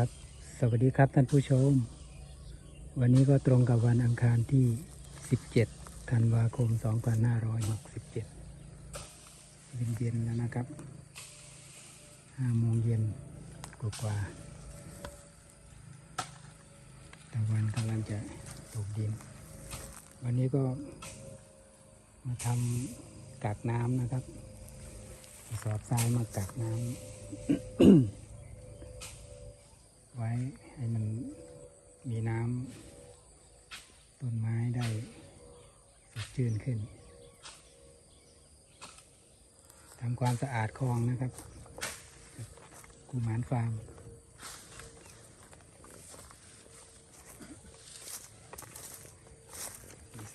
ครับ สวัสดีครับท่านผู้ชม วันนี้ก็ตรงกับวันอังคารที่ 17 ธันวาคม 2567 เย็นๆแล้วนะครับ5โมงเย็นกว่าๆตะวันกำลังจะตกดิน วันนี้ก็มาทำกักน้ำนะครับสอบทรายมากักน้ำ ไว้ให้มันมีน้ำต้นไม้ได้สดชื่นขึ้นทำความสะอาดคลองนะครับกูหมานฟาร์ม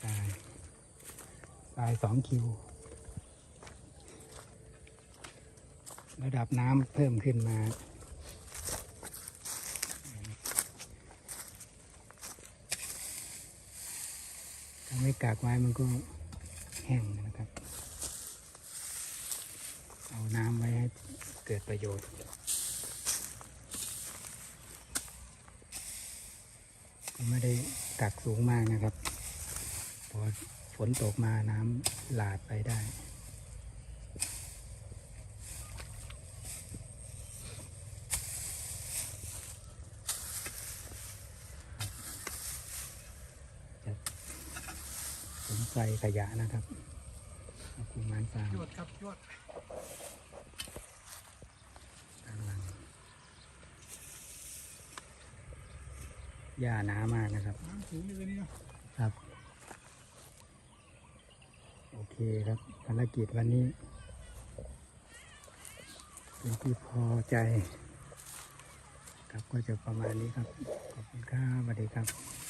ทรายทรายสองคิว ระดับน้ำเพิ่มขึ้นมา ไม่กากไว้มันก็แห้งนะครับ เอาน้ำไว้ให้เกิดประโยชน์ไม่ได้กักสูงมากนะครับ พอฝนตกมาน้ำหลาดไปได้ จะสน ใจขยะนะครับเอากุมารฟาร์มยอดครับยอดด้านหลังหญ้าหนามากนะครับน้ำสูงเลยนี่เนาะครับ โอเคครับภารกิจวันนี้เป็นที่พอใจ ครับก็จะประมาณนี้ครับ ขอบคุณครับสวัสดีครับ